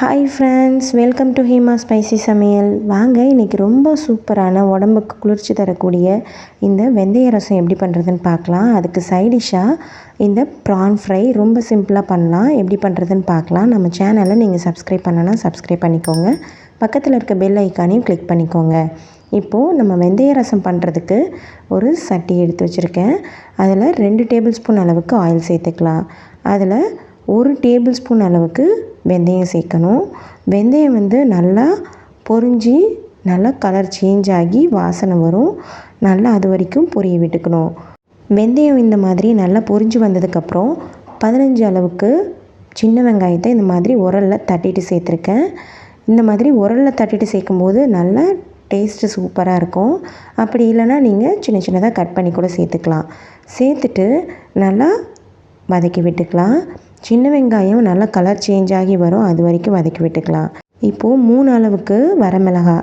Hi friends welcome to Heema spicy Samayal வாங்க இன்றைக்கி ரொம்ப சூப்பரான உடம்புக்கு குளிர்ச்சி தரக்கூடிய இந்த வெந்தய ரசம் எப்படி பண்ணுறதுன்னு பார்க்கலாம். அதுக்கு சைடிஷ்ஷாக இந்த ப்ரான் ஃப்ரை ரொம்ப சிம்பிளாக பண்ணலாம். எப்படி பண்ணுறதுன்னு பார்க்கலாம். நம்ம சேனலை நீங்கள் சப்ஸ்கிரைப் பண்ணனா சப்ஸ்கிரைப் பண்ணிக்கோங்க. பக்கத்தில் இருக்க பெல் ஐக்கானையும் கிளிக் பண்ணிக்கோங்க. இப்போது நம்ம வெந்தய ரசம் பண்ணுறதுக்கு ஒரு சட்டி எடுத்து வச்சுருக்கேன். அதில் ரெண்டு டேபிள் ஸ்பூன் அளவுக்கு ஆயில் சேர்த்துக்கலாம். அதில் ஒரு டேபிள் ஸ்பூன் அளவுக்கு வெந்தயம் சேர்க்கணும். வெந்தயம் வந்து நல்லா பொரிஞ்சு நல்லா கலர் சேஞ்ச் ஆகி வாசனை வரும். நல்லா அது வரைக்கும் பொரிய விட்டுக்கணும். வெந்தயம் இந்த மாதிரி நல்லா பொரிஞ்சு வந்ததுக்கப்புறம் பதினஞ்சு அளவுக்கு சின்ன வெங்காயத்தை இந்த மாதிரி உரலில் தட்டிட்டு சேர்த்துருக்கேன். இந்த மாதிரி உரலில் தட்டிட்டு சேர்க்கும்போது நல்லா டேஸ்ட்டு சூப்பராக இருக்கும். அப்படி இல்லைனா நீங்கள் சின்ன சின்னதாக கட் பண்ணி கூட சேர்த்துக்கலாம். சேர்த்துட்டு நல்லா வதக்கி விட்டுக்கலாம். சின்ன வெங்காயம் நல்லா கலர் சேஞ்ச் ஆகி வரும். அது வரைக்கும் வதக்கி விட்டுக்கலாம். இப்போது மூணு அளவுக்கு வரமிளகா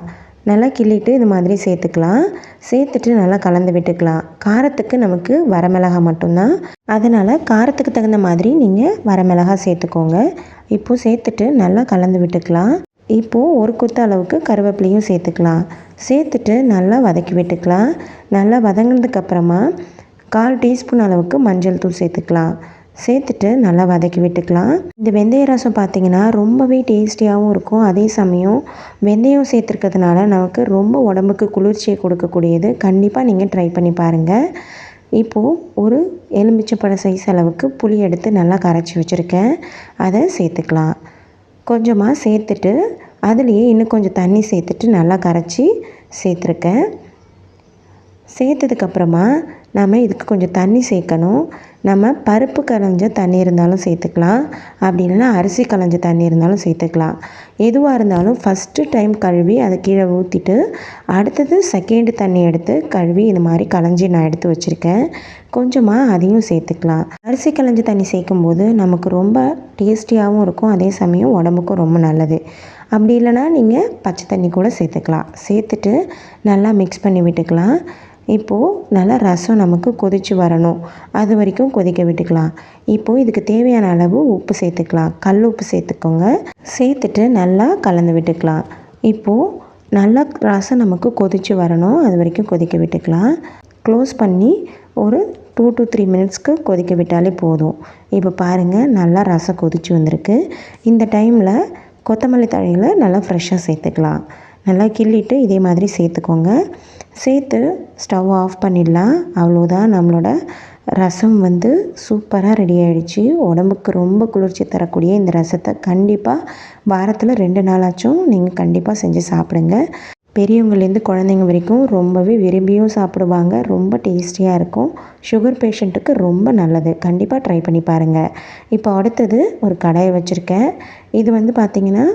நல்லா கிள்ளிட்டு இது மாதிரி சேர்த்துக்கலாம். சேர்த்துட்டு நல்லா கலந்து விட்டுக்கலாம். காரத்துக்கு நமக்கு வரமிளகா மட்டும்தான். அதனால் காரத்துக்கு தகுந்த மாதிரி நீங்கள் வரமிளகா சேர்த்துக்கோங்க. இப்போது சேர்த்துட்டு நல்லா கலந்து விட்டுக்கலாம். இப்போது ஒரு கொத்த அளவுக்கு கருவேப்பிலையும் சேர்த்துக்கலாம். சேர்த்துட்டு நல்லா வதக்கி விட்டுக்கலாம். நல்லா வதங்கினதுக்கப்புறமா கால் டீஸ்பூன் அளவுக்கு மஞ்சள் தூள் சேர்த்துக்கலாம். சேர்த்துட்டு நல்லா வதக்கி விட்டுக்கலாம். இந்த வெந்தய ரசம் பார்த்திங்கன்னா ரொம்பவே டேஸ்டியாகவும் இருக்கும். அதே சமயம் வெந்தயம் சேர்த்துருக்கிறதுனால நமக்கு ரொம்ப உடம்புக்கு குளிர்ச்சியை கொடுக்கக்கூடியது. கண்டிப்பாக நீங்கள் ட்ரை பண்ணி பாருங்கள் இப்போது ஒரு எலுமிச்சப்பழ சைஸ் அளவுக்கு புளி எடுத்து நல்லா கரைச்சி வச்சுருக்கேன். அதை சேர்த்துக்கலாம். கொஞ்சமாக சேர்த்துட்டு அதுலேயே இன்னும் கொஞ்சம் தண்ணி சேர்த்துட்டு நல்லா கரைச்சி சேர்த்துருக்கேன். சேர்த்ததுக்கப்புறமா நாம் இதுக்கு கொஞ்சம் தண்ணி சேர்க்கணும். நம்ம பருப்பு களைஞ்ச தண்ணி இருந்தாலும் சேர்த்துக்கலாம். அப்படி இல்லைன்னா அரிசி களைஞ்ச தண்ணி இருந்தாலும் சேர்த்துக்கலாம். எதுவாக இருந்தாலும் ஃபஸ்ட்டு டைம் கழுவி அதை கீழே ஊற்றிட்டு அடுத்தது செகண்டு தண்ணி எடுத்து கழுவி இந்த மாதிரி களைஞ்சி நான் எடுத்து வச்சுருக்கேன். கொஞ்சமாக அதையும் சேர்த்துக்கலாம். அரிசி களைஞ்ச தண்ணி சேர்க்கும்போது நமக்கு ரொம்ப டேஸ்டியாகவும் இருக்கும். அதே சமயம் உடம்புக்கும் ரொம்ப நல்லது. அப்படி இல்லைனா நீங்கள் பச்சை தண்ணி கூட சேர்த்துக்கலாம். சேர்த்துட்டு நல்லா மிக்ஸ் பண்ணி விட்டுக்கலாம். இப்போது நல்லா ரசம் நமக்கு கொதித்து வரணும். அது வரைக்கும் கொதிக்க விட்டுக்கலாம். இப்போது இதுக்கு தேவையான அளவு உப்பு சேர்த்துக்கலாம். கல் உப்பு சேர்த்துக்கோங்க. சேர்த்துட்டு நல்லா கலந்து விட்டுக்கலாம். இப்போது நல்லா ரசம் நமக்கு கொதித்து வரணும். அது வரைக்கும் கொதிக்க விட்டுக்கலாம். க்ளோஸ் பண்ணி ஒரு டூ டு த்ரீ மினிட்ஸ்க்கு கொதிக்க விட்டாலே போதும். இப்போ பாருங்கள் நல்லா ரசம் கொதித்து வந்திருக்கு. இந்த டைமில் கொத்தமல்லி தழையில் நல்லா ஃப்ரெஷ்ஷாக சேர்த்துக்கலாம். நல்லா கிள்ளிட்டு இதே மாதிரி சேர்த்துக்கோங்க. சேர்த்து ஸ்டவ் ஆஃப் பண்ணிடலாம். அவ்வளோதான் நம்மளோட ரசம் வந்து சூப்பராக ரெடி ஆகிடுச்சு உடம்புக்கு ரொம்ப குளிர்ச்சி தரக்கூடிய இந்த ரசத்தை கண்டிப்பாக வாரத்தில் ரெண்டு நாளாச்சும் நீங்கள் கண்டிப்பாக செஞ்சு சாப்பிடுங்க. பெரியவங்கலேருந்து குழந்தைங்க வரைக்கும் ரொம்பவே விரும்பியும் சாப்பிடுவாங்க. ரொம்ப டேஸ்டியாக இருக்கும். சுகர் பேஷண்ட்டுக்கு ரொம்ப நல்லது. கண்டிப்பாக ட்ரை பண்ணி பாருங்கள் இப்போ அடுத்தது ஒரு கடாயை வச்சுருக்கேன். இது வந்து பார்த்திங்கன்னா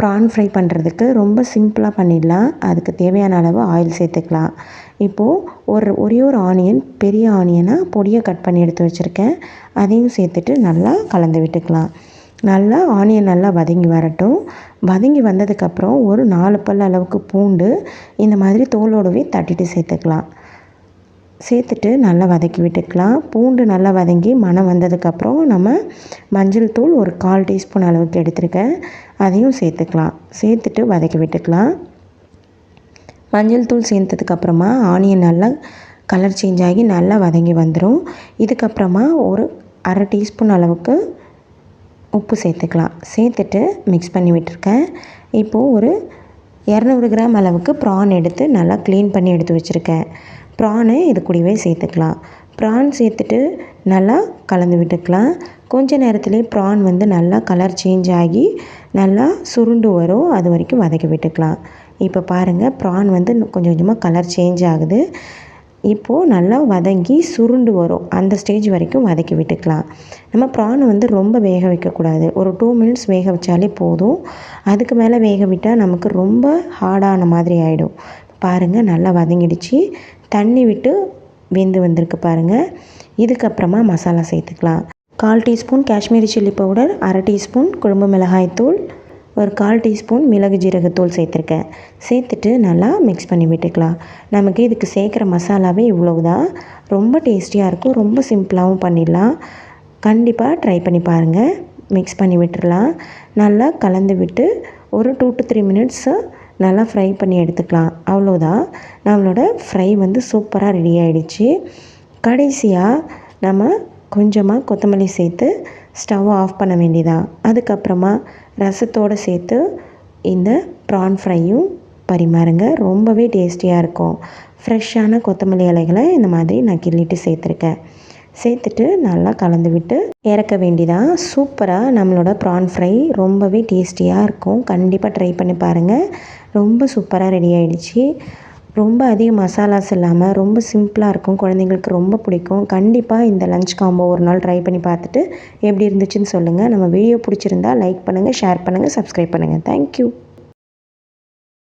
ப்ரான் ஃப்ரை பண்ணுறதுக்கு ரொம்ப சிம்பிளாக பண்ணிடலாம். அதுக்கு தேவையான அளவு ஆயில் சேர்த்துக்கலாம். இப்போது ஒரு ஒரே ஒரு ஆனியன் பெரிய ஆனியனாக பொடியை கட் பண்ணி எடுத்து வச்சுருக்கேன். அதையும் சேர்த்துட்டு நல்லா கலந்து விட்டுக்கலாம். நல்லா ஆனியன் நல்லா வதங்கி வரட்டும். வதங்கி வந்ததுக்கப்புறம் ஒரு நாலு பல் அளவுக்கு பூண்டு இந்த மாதிரி தோலோடவே தட்டிட்டு சேர்த்துக்கலாம். சேர்த்துட்டு நல்லா வதக்கி விட்டுக்கலாம். பூண்டு நல்லா வதங்கி மனம் வந்ததுக்கப்புறம் நம்ம மஞ்சள் தூள் ஒரு கால் டீஸ்பூன் அளவுக்கு எடுத்துருக்கேன். அதையும் சேர்த்துக்கலாம். சேர்த்துட்டு வதக்கி விட்டுக்கலாம். மஞ்சள் தூள் சேர்த்ததுக்கப்புறமா ஆனியன் நல்லா கலர் சேஞ்ச் ஆகி நல்லா வதங்கி வந்துடும் இதுக்கப்புறமா ஒரு அரை டீஸ்பூன் அளவுக்கு உப்பு சேர்த்துக்கலாம். சேர்த்துட்டு மிக்ஸ் பண்ணி விட்டுருக்கேன். இப்போது ஒரு இரநூறு கிராம் அளவுக்கு ப்ரான் எடுத்து நல்லா க்ளீன் பண்ணி எடுத்து வச்சுருக்கேன். ப்ரானு இது கூடவே சேர்த்துக்கலாம். ப்ரான் சேர்த்துட்டு நல்லா கலந்து விட்டுக்கலாம். கொஞ்ச நேரத்துலேயே ப்ரான் வந்து நல்லா கலர் சேஞ்ச் ஆகி நல்லா சுருண்டு வரும். அது வரைக்கும் வதக்கி விட்டுக்கலாம். இப்போ பாருங்கள் ப்ரான் வந்து கொஞ்சம் கொஞ்சமாக கலர் சேஞ்ச் ஆகுது. இப்போது நல்லா வதங்கி சுருண்டு வரும். அந்த ஸ்டேஜ் வரைக்கும் வதக்கி விட்டுக்கலாம். நம்ம ப்ரான் வந்து ரொம்ப வேக வைக்கக்கூடாது. ஒரு டூ மினிட்ஸ் வேக வச்சாலே போதும். அதுக்கு மேலே வேக விட்டால் நமக்கு ரொம்ப ஹார்டான மாதிரி ஆகிடும் பாருங்கள் நல்லா வதங்கிடுச்சு. தண்ணி விட்டு வெந்து வந்திருக்கு பாருங்கள் இதுக்கப்புறமா மசாலா சேர்த்துக்கலாம். கால் டீஸ்பூன் காஷ்மீரி சில்லி பவுடர் அரை டீஸ்பூன் குழம்பு மிளகாய்த்தூள் ஒரு கால் டீஸ்பூன் மிளகு ஜீரகத்தூள் சேர்த்துருக்கேன். சேர்த்துட்டு நல்லா மிக்ஸ் பண்ணி விட்டுக்கலாம். நமக்கு இதுக்கு சேர்க்குற மசாலாவே இவ்வளவு தான் ரொம்ப டேஸ்டியாக இருக்கும். ரொம்ப சிம்பிளாகவும் பண்ணிடலாம். கண்டிப்பாக ட்ரை பண்ணி பாருங்கள் மிக்ஸ் பண்ணி விட்டுடலாம் நல்லா கலந்து விட்டு ஒரு டூ டு த்ரீ மினிட்ஸு நல்லா ஃப்ரை பண்ணி எடுத்துக்கலாம். அவ்வளோதான் நம்மளோட ஃப்ரை வந்து சூப்பராக ரெடி ஆகிடுச்சு கடைசியாக நம்ம கொஞ்சமாக கொத்தமல்லி சேர்த்து ஸ்டவ் ஆஃப் பண்ண வேண்டியதான் அதுக்கப்புறமா ரசத்தோடு சேர்த்து இந்த ப்ரான் ஃப்ரையும் பரிமாறுங்க. ரொம்பவே டேஸ்டியாக இருக்கும். ஃப்ரெஷ்ஷான கொத்தமல்லி இலைகளை இந்த மாதிரி நான் கிள்ளிட்டு சேர்த்துருக்கேன். சேர்த்துட்டு நல்லா கலந்து விட்டு இறக்க வேண்டிதான். சூப்பராக நம்மளோட ப்ரான் ஃப்ரை ரொம்பவே டேஸ்டியாக இருக்கும். கண்டிப்பாக ட்ரை பண்ணி பாருங்கள் ரொம்ப சூப்பராக ரெடி ஆகிடுச்சு ரொம்ப அதிக மசாலாஸ் இல்லாமல் ரொம்ப சிம்பிளாக இருக்கும். குழந்தைங்களுக்கு ரொம்ப பிடிக்கும். கண்டிப்பாக இந்த லஞ்ச் காம்போ ஒரு நாள் ட்ரை பண்ணி பார்த்துட்டு எப்படி இருந்துச்சுன்னு சொல்லுங்கள் நம்ம வீடியோ பிடிச்சிருந்தா லைக் பண்ணுங்கள் ஷேர் பண்ணுங்கள் சப்ஸ்கிரைப் பண்ணுங்கள் தேங்க்யூ